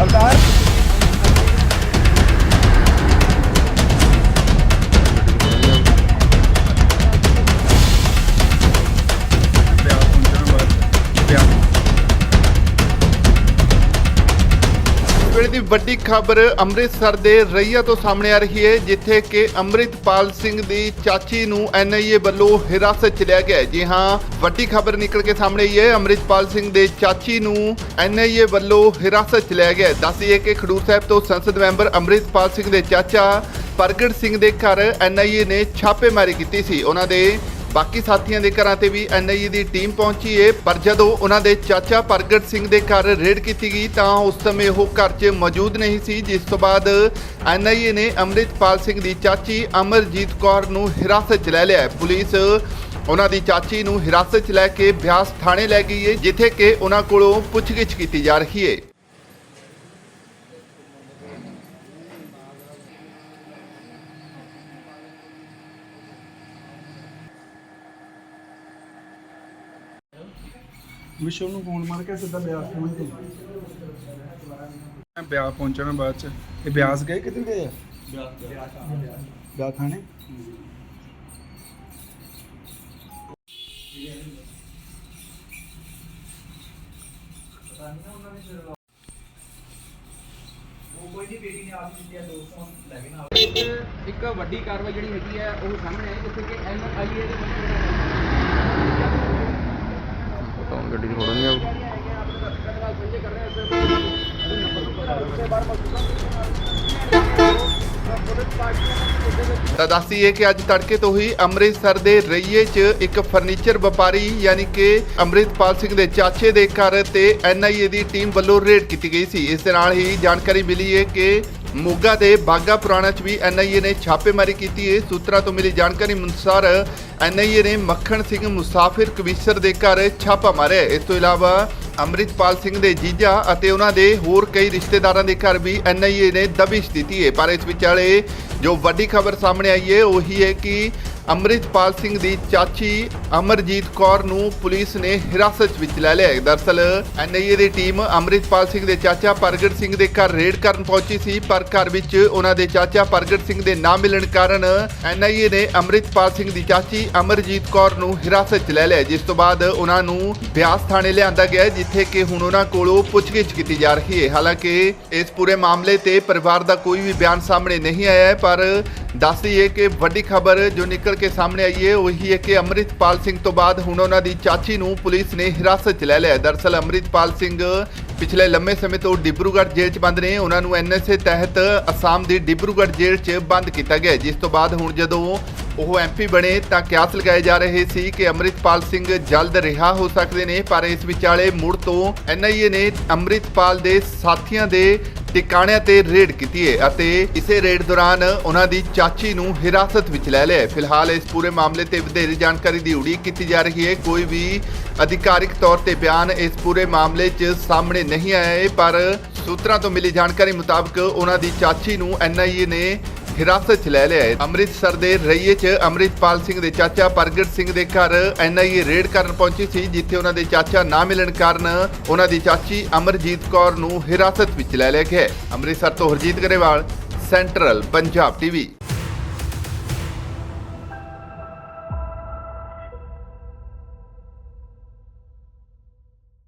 अवतार ਦੀ ਵੱਡੀ ਖਬਰ ਅੰਮ੍ਰਿਤਸਰ ਦੇ ਰਈਆ ਤੋਂ ਸਾਹਮਣੇ ਆ ਰਹੀ ਹੈ, ਜਿੱਥੇ ਕਿ ਅੰਮ੍ਰਿਤਪਾਲ ਸਿੰਘ ਦੀ ਚਾਚੀ ਨੂੰ ਐਨਆਈਏ ਵੱਲੋਂ ਹਿਰਾਸਤ 'ਚ ਲਿਆ ਗਿਆ ਜੀ ਹਾਂ, ਵੱਡੀ ਖਬਰ ਨਿਕਲ ਕੇ ਸਾਹਮਣੇ ਆਈ ਹੈ, ਅੰਮ੍ਰਿਤਪਾਲ ਸਿੰਘ ਦੇ ਚਾਚੀ ਨੂੰ ਐਨਆਈਏ ਵੱਲੋਂ ਹਿਰਾਸਤ 'ਚ ਲਿਆ ਗਿਆ ਹੈ। ਦੱਸ ਦਈਏ ਕਿ ਖਡੂਰ ਸਾਹਿਬ ਤੋਂ ਸੰਸਦ ਮੈਂਬਰ ਅੰਮ੍ਰਿਤਪਾਲ ਸਿੰਘ ਦੇ ਚਾਚਾ ਪ੍ਰਗਟ ਸਿੰਘ ਦੇ ਘਰ ਐਨਆਈਏ ਨੇ ਛਾਪੇਮਾਰੀ ਕੀਤੀ ਸੀ ਉਹਨਾਂ ਦੇ ਬਾਕੀ ਸਾਥੀਆਂ ਦੇ ਘਰਾਂ ਤੇ ਵੀ ਐਨਆਈਏ ਦੀ ਟੀਮ ਪਹੁੰਚੀ ਏ, ਪਰ ਜਦੋਂ ਉਹਨਾਂ ਦੇ ਚਾਚਾ ਪ੍ਰਗਟ ਸਿੰਘ ਦੇ ਘਰ ਰੇਡ ਕੀਤੀ ਗਈ ਤਾਂ ਉਸ ਸਮੇਂ ਉਹ ਘਰ 'ਚ ਮੌਜੂਦ ਨਹੀਂ ਸੀ, ਜਿਸ ਤੋਂ ਬਾਅਦ ਐਨਆਈਏ ਨੇ ਅੰਮ੍ਰਿਤਪਾਲ ਸਿੰਘ ਦੀ ਚਾਚੀ ਅਮਰਜੀਤ ਕੌਰ ਨੂੰ ਹਿਰਾਸਤ 'ਚ ਲੈ ਲਿਆ। ਪੁਲਿਸ ਉਹਨਾਂ ਦੀ ਚਾਚੀ ਨੂੰ ਹਿਰਾਸਤ 'ਚ ਲੈ ਕੇ ਬਿਆਸ ਥਾਣੇ ਲੈ ਗਈ ਏ, ਜਿੱਥੇ ਕਿ ਉਹਨਾਂ ਕੋਲੋਂ ਪੁੱਛਗਿੱਛ ਕੀਤੀ ਜਾ ਰਹੀ ਏ। ਵਿਸ਼ਵ ਨੂੰ ਫੋਨ ਮਾਰ ਕੇ ਸਿੱਧਾ ਬਿਆਸ ਪਹੁੰਚ ਗਏ। ਮੈਂ ਬਿਆਸ ਪਹੁੰਚਣਾ ਬਾਅਦ ਚ, ਇਹ ਬਿਆਸ ਗਏ ਕਿੱਥੇ ਗਏ ਆ? ਬਿਆਸ ਥਾਣੇ? ਇੱਕ ਵੱਡੀ ਕਾਰਵਾਈ ਜਿਹੜੀ ਹੈਗੀ ਹੈ, ਉਹ ਸਾਹਮਣੇ ਆਈ, ਜਿੱਥੇ ਕਿ ਐਨਆਈਏ ਦੇ ਗੱਡੀ ਦੀ ਫੋਟੋ ਨਹੀਂ ਆਉ ਤਾਂ ਦੱਸੀਏ ਕਿ ਅੱਜ ਤੜਕੇ ਤੋਂ ਹੀ ਅੰਮ੍ਰਿਤਸਰ ਦੇ ਰਈਏ 'ਚ ਇੱਕ ਫਰਨੀਚਰ ਵਪਾਰੀ, ਯਾਨੀ ਕਿ ਅੰਮ੍ਰਿਤਪਾਲ ਸਿੰਘ ਦੇ ਚਾਚੇ ਦੇ ਘਰ ਤੇ ਐਨਆਈਏ ਦੀ ਟੀਮ ਵੱਲੋਂ ਰੇਡ ਕੀਤੀ ਗਈ ਸੀ। ਇਸ ਦੇ ਨਾਲ ਹੀ ਜਾਣਕਾਰੀ ਮਿਲੀ ਹੈ ਕਿ ਮੋਗਾ ਦੇ ਬਾਗਾ ਪੁਰਾਣਾ 'ਚ ਵੀ ਐਨਆਈਏ ਨੇ ਛਾਪੇਮਾਰੀ ਕੀਤੀ ਹੈ ਸੂਤਰਾਂ ਤੋਂ ਮਿਲੀ ਜਾਣਕਾਰੀ ਅਨੁਸਾਰ ਐਨਆਈਏ ਨੇ ਮੱਖਣ ਸਿੰਘ ਮੁਸਾਫਿਰ ਕਵੀਸ਼ਰ ਦੇ ਘਰ ਛਾਪਾ ਮਾਰਿਆ ਇਸ ਤੋਂ ਇਲਾਵਾ ਅੰਮ੍ਰਿਤਪਾਲ ਸਿੰਘ ਦੇ ਜੀਜਾ ਅਤੇ ਉਹਨਾਂ ਦੇ ਹੋਰ ਕਈ ਰਿਸ਼ਤੇਦਾਰਾਂ ਦੇ ਘਰ ਵੀ ਐਨਆਈਏ ਨੇ ਦਬਿਸ਼ ਦਿੱਤੀ ਹੈ। ਪਰ ਇਸ ਵਿਚਾਲੇ ਜੋ ਵੱਡੀ ਖਬਰ ਸਾਹਮਣੇ ਆਈ ਹੈ, ਉਹੀ ਹੈ ਕਿ ਅੰਮ੍ਰਿਤਪਾਲ ਸਿੰਘ ਦੀ ਚਾਚੀ ਅਮਰਜੀਤ ਕੌਰ ਨੂੰ ਪੁਲਿਸ ਨੇ ਹਿਰਾਸਤ ਵਿੱਚ ਲੈ ਲਿਆ। ਹੈ ਦਰਅਸਲ ਐਨਆਈਏ ਦੀ ਟੀਮ ਅੰਮ੍ਰਿਤਪਾਲ ਸਿੰਘ ਦੇ ਚਾਚਾ ਪ੍ਰਗਟ ਸਿੰਘ ਦੇ ਘਰ ਰੇਡ ਕਰਨ ਪਹੁੰਚੀ ਸੀ, ਪਰ ਘਰ ਵਿੱਚ ਉਹਨਾਂ ਦੇ ਚਾਚਾ ਪ੍ਰਗਟ ਸਿੰਘ ਦੇ ਨਾ ਮਿਲਣ ਕਾਰਨ ਐਨਆਈਏ ਨੇ ਅੰਮ੍ਰਿਤਪਾਲ ਸਿੰਘ ਦੀ ਚਾਚੀ ਅਮਰਜੀਤ ਕੌਰ ਨੂੰ ਹਿਰਾਸਤ 'ਚ ਲੈ ਲਿਆ। ਜਿਸ ਤੋਂ ਬਾਅਦ ਉਹਨਾਂ ਨੂੰ ਬਿਆਸ ਥਾਣੇ ਲਿਆਂਦਾ ਗਿਆ, ਜਿੱਥੇ ਕਿ ਹੁਣ ਉਹਨਾਂ ਕੋਲੋਂ ਪੁੱਛਗਿੱਛ ਕੀਤੀ ਜਾ ਰਹੀ ਹੈ। ਹਾਲਾਂਕਿ, ਇਸ ਪੂਰੇ ਮਾਮਲੇ ਤੇ ਪਰਿਵਾਰ ਦਾ ਕੋਈ ਵੀ ਬਿਆਨ ਸਾਹਮਣੇ ਨਹੀਂ ਆਇਆ ਹੈ, ਪਰ ਦੱਸ ਦਈਏ ਕਿ ਵੱਡੀ ਖਬਰ ਜੋ ਨਿਕਲ ਕੇ ਸਾਹਮਣੇ ਆਈ ਹੈ ਉਹੀ ਹੈ ਕਿ ਅੰਮ੍ਰਿਤਪਾਲ ਸਿੰਘ ਤੋਂ ਬਾਅਦ ਹੁਣ ਉਹਨਾਂ ਦੀ ਚਾਚੀ ਨੂੰ ਪੁਲਿਸ ਨੇ ਹਿਰਾਸਤ 'ਚ ਲੈ ਲਿਆ ਹੈ। ਦਰਅਸਲ ਸਿੰਘ ਪਿਛਲੇ ਲੰਮੇ ਸਮੇਂ ਤੋਂ ਡਿਬਰੂਗੜ੍ਹ ਜੇਲ੍ਹ 'ਚ ਬੰਦ ਨੇ ਉਹਨਾਂ ਨੂੰ ਐਨਐਸਏ ਤਹਿਤ ਅਸਾਮ ਦੀ ਡਿਬਰੂਗੜ੍ਹ ਜੇਲ੍ਹ 'ਚ ਬੰਦ ਕੀਤਾ ਗਿਆ ਜਿਸ ਤੋਂ ਬਾਅਦ ਹੁਣ ਜਦੋਂ ਉਹ ਐਮਪੀ ਬਣੇ ਤਾਂ ਕਿਆਸ ਲਗਾਏ ਜਾ ਰਹੇ ਸੀ ਕਿ ਅੰਮ੍ਰਿਤਪਾਲ ਸਿੰਘ ਜਲਦ ਰਿਹਾ ਹੋ ਸਕਦੇ ਨੇ, ਪਰ ਇਸ ਵਿਚਾਲੇ ਮੁੜ ਤੋਂ ਐਨਆਈਏ ਨੇ ਅੰਮ੍ਰਿਤਪਾਲ ਦੇ ਸਾਥੀਆਂ ਦੇ ਟਿਕਾਣਿਆਂ ਤੇ ਰੇਡ ਕੀਤੀ ਹੈ ਅਤੇ ਇਸੇ ਰੇਡ ਦੌਰਾਨ ਉਹਨਾਂ ਦੀ ਚਾਚੀ ਨੂੰ ਹਿਰਾਸਤ ਵਿੱਚ ਲੈ ਲਿਆ ਫਿਲਹਾਲ ਇਸ ਪੂਰੇ ਮਾਮਲੇ ਤੇ ਵਧੇਰੇ ਜਾਣਕਾਰੀ ਦੀ ਉਡੀਕ ਕੀਤੀ ਜਾ ਰਹੀ ਹੈ ਕੋਈ ਵੀ ਅਧਿਕਾਰਿਕ ਤੌਰ ਤੇ ਬਿਆਨ ਇਸ ਪੂਰੇ ਮਾਮਲੇ 'ਚ ਸਾਹਮਣੇ ਨਹੀਂ ਆਇਆ ਹੈ ਪਰ ਸੂਤਰਾਂ ਤੋਂ ਮਿਲੀ ਜਾਣਕਾਰੀ ਮੁਤਾਬਕ ਉਹਨਾਂ ਦੀ ਚਾਚੀ ਨੂੰ ਐਨਆਈਏ ਨੇ ਹਿਰਾਸਤ 'ਚ ਲੈ ਲਿਆ ਹੈ। ਅੰਮ੍ਰਿਤਸਰ ਦੇ ਰਈਏ 'ਚ ਅੰਮ੍ਰਿਤਪਾਲ ਸਿੰਘ ਦੇ ਚਾਚਾ ਪ੍ਰਗਟ ਸਿੰਘ ਦੇ ਘਰ ਐਨਆਈਏ ਰੇਡ ਕਰਨ ਪਹੁੰਚੀ ਸੀ, ਜਿੱਥੇ ਉਹਨਾਂ ਦੇ ਚਾਚਾ ਨਾ ਮਿਲਣ ਕਾਰਨ ਉਹਨਾਂ ਦੀ ਚਾਚੀ ਅਮਰਜੀਤ ਕੌਰ ਨੂੰ ਹਿਰਾਸਤ ਵਿੱਚ ਲੈ ਲਿਆ ਗਿਆ ਅੰਮ੍ਰਿਤਸਰ ਤੋਂ ਹਰਜੀਤ ਗਰੇਵਾਲ, ਸੈਂਟਰਲ ਪੰਜਾਬ ਟੀਵੀ।